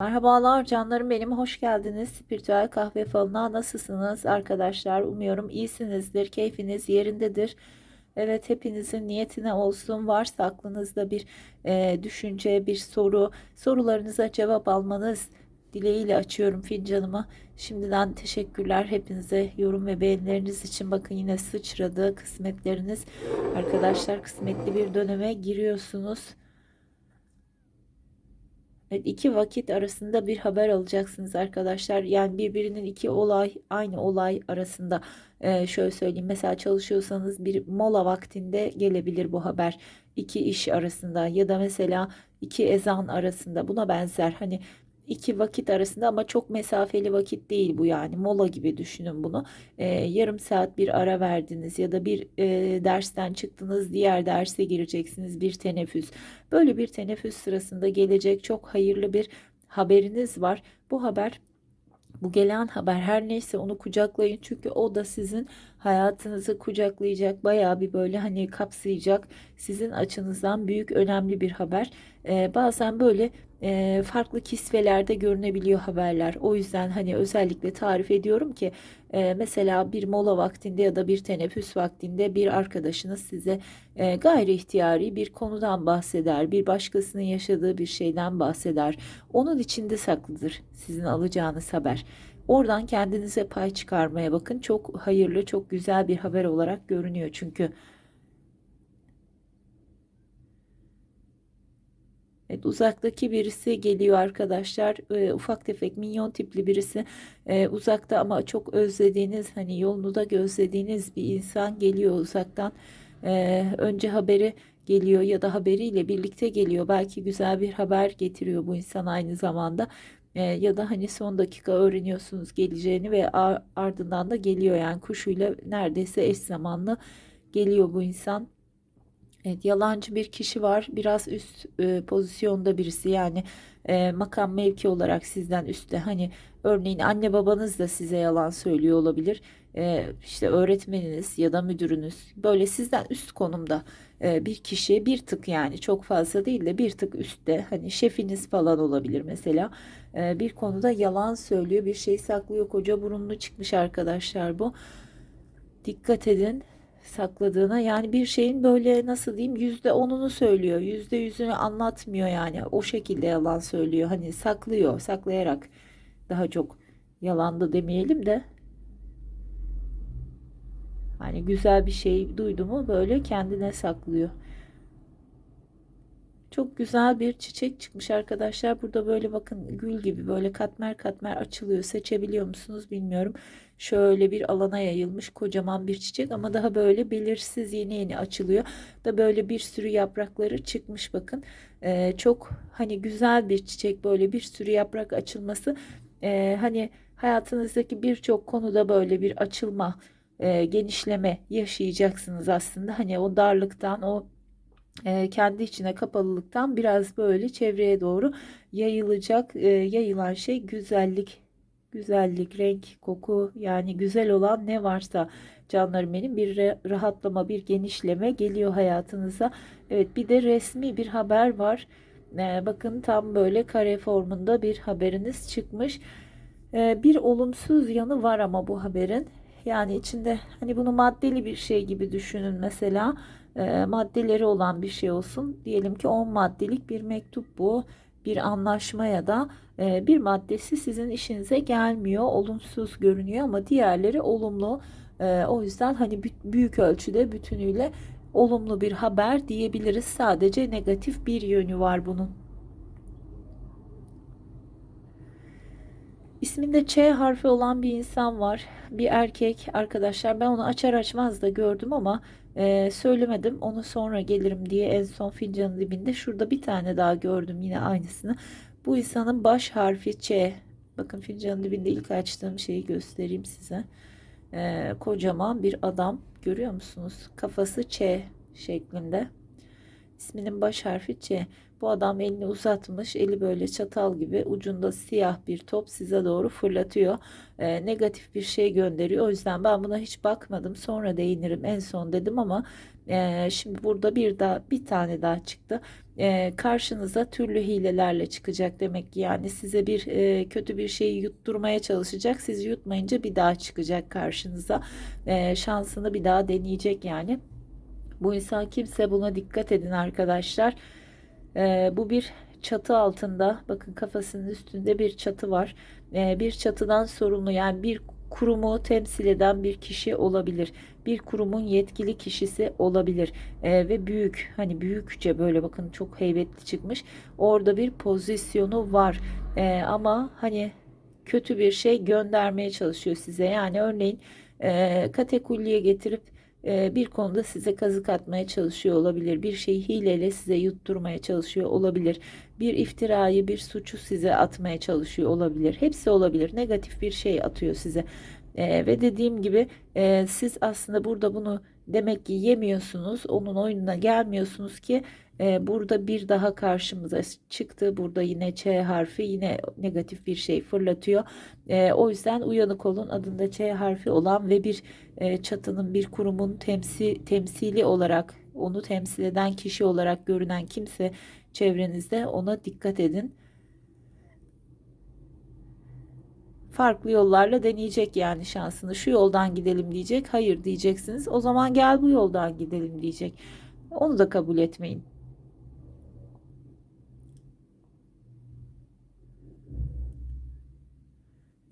Merhabalar canlarım benim hoş geldiniz. Spiritüel kahve falına nasılsınız arkadaşlar? Umuyorum iyisinizdir. Keyfiniz yerindedir. Evet hepinizin niyetine olsun. Varsa aklınızda bir e, düşünce, bir soru, sorularınıza cevap almanız dileğiyle açıyorum fincanımı. Şimdiden teşekkürler hepinize yorum ve beğenileriniz için. Bakın yine sıçradı kısmetleriniz. Arkadaşlar kısmetli bir döneme giriyorsunuz. İki vakit arasında bir haber alacaksınız arkadaşlar. Yani birbirinin iki olay aynı olay arasında Ee, şöyle söyleyeyim. Mesela çalışıyorsanız bir mola vaktinde gelebilir bu haber. İki iş arasında ya da mesela iki ezan arasında buna benzer. Hani iki vakit arasında ama çok mesafeli vakit değil bu yani. Mola gibi düşünün bunu. Ee, yarım saat bir ara verdiniz ya da bir e, dersten çıktınız diğer derse gireceksiniz bir teneffüs. Böyle bir teneffüs sırasında gelecek çok hayırlı bir haberiniz var. Bu haber bu gelen haber her neyse onu kucaklayın çünkü o da sizin hayatınızı kucaklayacak bayağı bir böyle hani kapsayacak sizin açınızdan büyük önemli bir haber. Ee, bazen böyle e, farklı kisvelerde görünebiliyor haberler. O yüzden hani özellikle tarif ediyorum ki e, mesela bir mola vaktinde ya da bir teneffüs vaktinde bir arkadaşınız size e, gayri ihtiyari bir konudan bahseder, bir başkasının yaşadığı bir şeyden bahseder. Onun içinde saklıdır sizin alacağınız haber. Oradan kendinize pay çıkarmaya bakın. Çok hayırlı, çok güzel bir haber olarak görünüyor çünkü. Evet, uzaktaki birisi geliyor arkadaşlar. Ee, ufak tefek minyon tipli birisi. Ee, uzakta ama çok özlediğiniz hani yolunu da gözlediğiniz bir insan geliyor uzaktan. Ee, önce haberi geliyor ya da haberiyle birlikte geliyor. Belki güzel bir haber getiriyor bu insan aynı zamanda. Ee, ya da hani son dakika öğreniyorsunuz geleceğini ve ar- ardından da geliyor yani kuşuyla neredeyse eş zamanlı geliyor bu insan. Evet, yalancı bir kişi var. Biraz üst e, pozisyonda birisi yani e, makam mevki olarak sizden üstte. Hani örneğin anne babanız da size yalan söylüyor olabilir. E, işte öğretmeniniz ya da müdürünüz böyle sizden üst konumda e, bir kişi bir tık yani çok fazla değil de bir tık üstte. Hani şefiniz falan olabilir mesela. E, bir konuda yalan söylüyor, bir şey saklıyor. Koca burunlu çıkmış arkadaşlar bu. Dikkat edin sakladığına yani bir şeyin böyle nasıl diyeyim yüzde onunu söylüyor yüzde yüzünü anlatmıyor yani o şekilde yalan söylüyor hani saklıyor saklayarak daha çok yalandı demeyelim de hani güzel bir şey duydu mu böyle kendine saklıyor. Çok güzel bir çiçek çıkmış arkadaşlar. Burada böyle bakın gül gibi böyle katmer katmer açılıyor. Seçebiliyor musunuz bilmiyorum. Şöyle bir alana yayılmış kocaman bir çiçek ama daha böyle belirsiz yeni yeni açılıyor. Da böyle bir sürü yaprakları çıkmış bakın. Ee, çok hani güzel bir çiçek böyle bir sürü yaprak açılması. Ee, hani hayatınızdaki birçok konuda böyle bir açılma, e, genişleme yaşayacaksınız aslında. Hani o darlıktan, o e, kendi içine kapalılıktan biraz böyle çevreye doğru yayılacak e, yayılan şey güzellik. Güzellik renk koku yani güzel olan ne varsa canlarım benim bir rahatlama bir genişleme geliyor hayatınıza. Evet bir de resmi bir haber var. E, bakın tam böyle kare formunda bir haberiniz çıkmış. E, bir olumsuz yanı var ama bu haberin yani içinde hani bunu maddeli bir şey gibi düşünün mesela e, maddeleri olan bir şey olsun. Diyelim ki 10 maddelik bir mektup bu. Bir anlaşma ya da e, bir maddesi sizin işinize gelmiyor. Olumsuz görünüyor ama diğerleri olumlu. E, o yüzden hani büyük ölçüde bütünüyle olumlu bir haber diyebiliriz. Sadece negatif bir yönü var bunun. İsminde Ç harfi olan bir insan var. Bir erkek arkadaşlar. Ben onu açar açmaz da gördüm ama e, söylemedim. Onu sonra gelirim diye en son fincanın dibinde. Şurada bir tane daha gördüm yine aynısını. Bu insanın baş harfi Ç. Bakın fincanın dibinde ilk açtığım şeyi göstereyim size. E, kocaman bir adam. Görüyor musunuz? Kafası Ç şeklinde. İsminin baş harfi Ç. Bu adam elini uzatmış, eli böyle çatal gibi ucunda siyah bir top size doğru fırlatıyor. Ee, negatif bir şey gönderiyor. O yüzden ben buna hiç bakmadım. Sonra değinirim en son dedim ama e, şimdi burada bir daha bir tane daha çıktı. E, karşınıza türlü hilelerle çıkacak demek ki yani size bir e, kötü bir şeyi yutturmaya çalışacak. Siz yutmayınca bir daha çıkacak karşınıza. E, şansını bir daha deneyecek yani. Bu insan kimse buna dikkat edin arkadaşlar. Ee, bu bir çatı altında bakın kafasının üstünde bir çatı var. Ee, bir çatıdan sorumlu yani bir kurumu temsil eden bir kişi olabilir. Bir kurumun yetkili kişisi olabilir. Ee, ve büyük hani büyükçe böyle bakın çok heybetli çıkmış. Orada bir pozisyonu var. Ee, ama hani kötü bir şey göndermeye çalışıyor size. Yani örneğin e, katekulliye getirip e, bir konuda size kazık atmaya çalışıyor olabilir. Bir şeyi hileyle size yutturmaya çalışıyor olabilir. Bir iftirayı, bir suçu size atmaya çalışıyor olabilir. Hepsi olabilir. Negatif bir şey atıyor size. E, ve dediğim gibi e, siz aslında burada bunu demek ki yemiyorsunuz. Onun oyununa gelmiyorsunuz ki e, burada bir daha karşımıza çıktı. Burada yine Ç harfi yine negatif bir şey fırlatıyor. E, o yüzden uyanık olun adında Ç harfi olan ve bir e, çatının bir kurumun temsi, temsili olarak onu temsil eden kişi olarak görünen kimse çevrenizde ona dikkat edin. farklı yollarla deneyecek yani şansını. Şu yoldan gidelim diyecek. Hayır diyeceksiniz. O zaman gel bu yoldan gidelim diyecek. Onu da kabul etmeyin.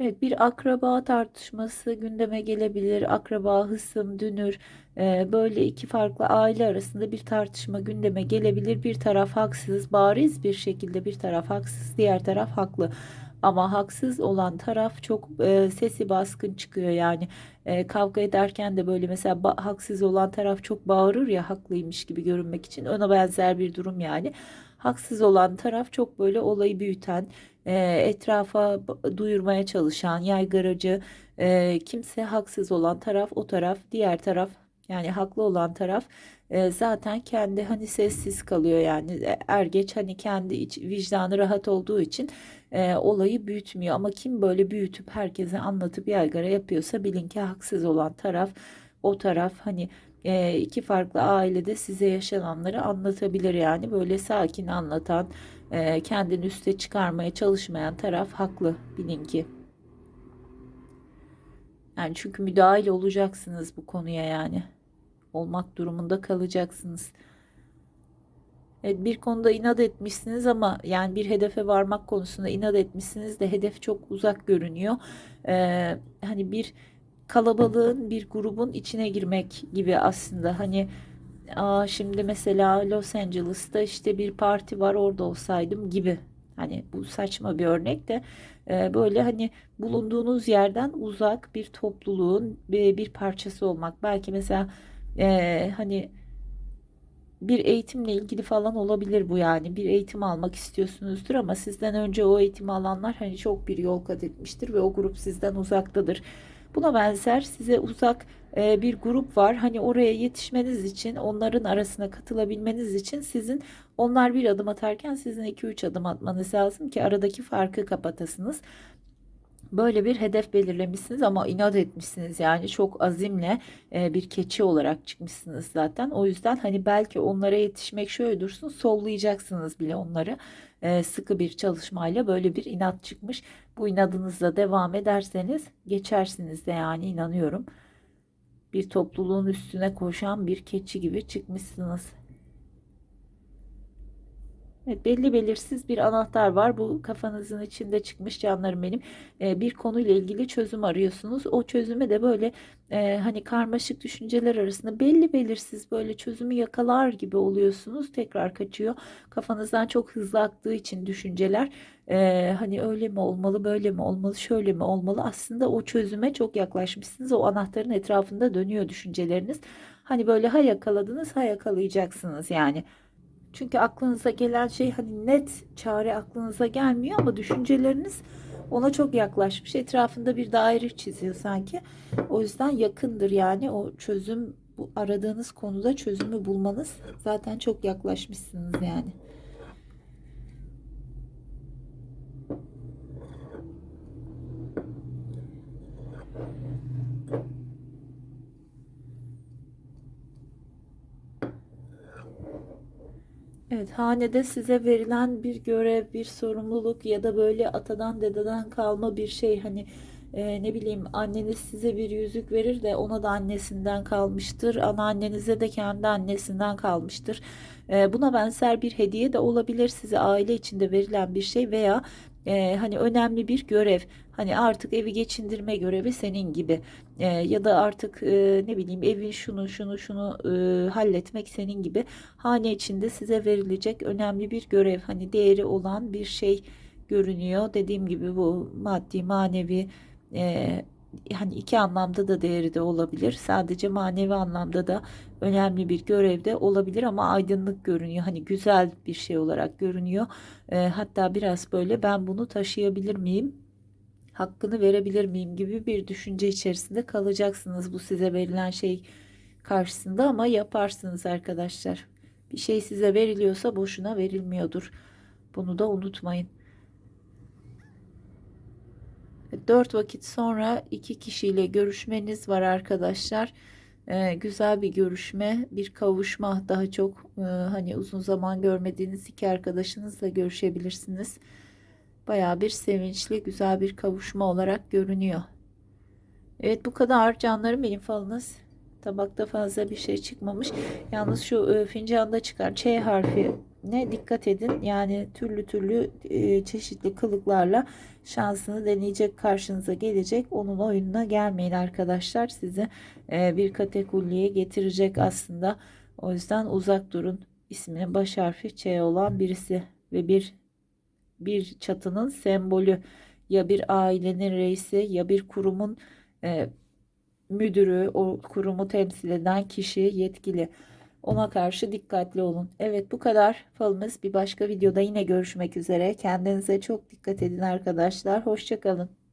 Evet, bir akraba tartışması gündeme gelebilir. Akraba, hısım, dünür, e, böyle iki farklı aile arasında bir tartışma gündeme gelebilir. Bir taraf haksız, bariz bir şekilde bir taraf haksız, diğer taraf haklı. Ama haksız olan taraf çok e, sesi baskın çıkıyor yani e, kavga ederken de böyle mesela haksız olan taraf çok bağırır ya haklıymış gibi görünmek için ona benzer bir durum yani. Haksız olan taraf çok böyle olayı büyüten, e, etrafa duyurmaya çalışan, yaygaracı, e, kimse haksız olan taraf o taraf, diğer taraf yani haklı olan taraf e, zaten kendi hani sessiz kalıyor yani. Er geç hani kendi iç, vicdanı rahat olduğu için e, olayı büyütmüyor. Ama kim böyle büyütüp herkese anlatıp yaygara yapıyorsa bilin ki haksız olan taraf o taraf hani e, iki farklı ailede size yaşananları anlatabilir yani. Böyle sakin anlatan e, kendini üste çıkarmaya çalışmayan taraf haklı bilin ki. Yani çünkü müdahil olacaksınız bu konuya yani olmak durumunda kalacaksınız. Evet, bir konuda inat etmişsiniz ama yani bir hedefe varmak konusunda inat etmişsiniz de hedef çok uzak görünüyor. Ee, hani bir kalabalığın bir grubun içine girmek gibi aslında hani aa, şimdi mesela Los Angeles'ta işte bir parti var orada olsaydım gibi. Hani bu saçma bir örnek de e, böyle hani bulunduğunuz yerden uzak bir topluluğun bir, bir parçası olmak. Belki mesela e, hani bir eğitimle ilgili falan olabilir bu yani bir eğitim almak istiyorsunuzdur ama sizden önce o eğitimi alanlar hani çok bir yol kat etmiştir ve o grup sizden uzaktadır. Buna benzer size uzak e, bir grup var. Hani oraya yetişmeniz için, onların arasına katılabilmeniz için sizin onlar bir adım atarken sizin 2-3 adım atmanız lazım ki aradaki farkı kapatasınız böyle bir hedef belirlemişsiniz ama inat etmişsiniz yani çok azimle e, bir keçi olarak çıkmışsınız zaten. O yüzden hani belki onlara yetişmek şöyle dursun sollayacaksınız bile onları e, sıkı bir çalışmayla böyle bir inat çıkmış. Bu inadınızla devam ederseniz geçersiniz de yani inanıyorum. Bir topluluğun üstüne koşan bir keçi gibi çıkmışsınız. Evet, belli belirsiz bir anahtar var. Bu kafanızın içinde çıkmış canlarım benim. Ee, bir konuyla ilgili çözüm arıyorsunuz. O çözümü de böyle e, hani karmaşık düşünceler arasında belli belirsiz böyle çözümü yakalar gibi oluyorsunuz. Tekrar kaçıyor. Kafanızdan çok hızlı aktığı için düşünceler e, hani öyle mi olmalı, böyle mi olmalı, şöyle mi olmalı? Aslında o çözüme çok yaklaşmışsınız. O anahtarın etrafında dönüyor düşünceleriniz. Hani böyle ha yakaladınız ha yakalayacaksınız yani. Çünkü aklınıza gelen şey hani net çare aklınıza gelmiyor ama düşünceleriniz ona çok yaklaşmış. Etrafında bir daire çiziyor sanki. O yüzden yakındır yani o çözüm bu aradığınız konuda çözümü bulmanız zaten çok yaklaşmışsınız yani. Evet, hanede size verilen bir görev, bir sorumluluk ya da böyle atadan dededen kalma bir şey hani e, ne bileyim anneniz size bir yüzük verir de ona da annesinden kalmıştır. Anneannenize de kendi annesinden kalmıştır. E, buna benzer bir hediye de olabilir size aile içinde verilen bir şey veya e, hani önemli bir görev. Hani artık evi geçindirme görevi senin gibi. E, ya da artık e, ne bileyim evin şunu şunu şunu e, halletmek senin gibi hane içinde size verilecek önemli bir görev. Hani değeri olan bir şey görünüyor. Dediğim gibi bu maddi manevi e, hani iki anlamda da değeri de olabilir. Sadece manevi anlamda da önemli bir görevde olabilir ama aydınlık görünüyor. Hani güzel bir şey olarak görünüyor. E, hatta biraz böyle ben bunu taşıyabilir miyim? Hakkını verebilir miyim gibi bir düşünce içerisinde kalacaksınız bu size verilen şey karşısında ama yaparsınız arkadaşlar. Bir şey size veriliyorsa boşuna verilmiyordur. Bunu da unutmayın. Dört vakit sonra iki kişiyle görüşmeniz var arkadaşlar. Ee, güzel bir görüşme, bir kavuşma daha çok e, hani uzun zaman görmediğiniz iki arkadaşınızla görüşebilirsiniz. Baya bir sevinçli, güzel bir kavuşma olarak görünüyor. Evet bu kadar canlarım benim falınız. Tabakta fazla bir şey çıkmamış. Yalnız şu e, fincanda çıkan Ç harfi ne dikkat edin. Yani türlü türlü e, çeşitli kılıklarla şansını deneyecek karşınıza gelecek. Onun oyununa gelmeyin arkadaşlar. Sizi e, bir kategoriye getirecek aslında. O yüzden uzak durun. İsminin baş harfi Ç olan birisi ve bir bir çatının sembolü ya bir ailenin reisi ya bir kurumun e, müdürü, o kurumu temsil eden kişi yetkili. Ona karşı dikkatli olun. Evet bu kadar falımız. Bir başka videoda yine görüşmek üzere. Kendinize çok dikkat edin arkadaşlar. Hoşçakalın.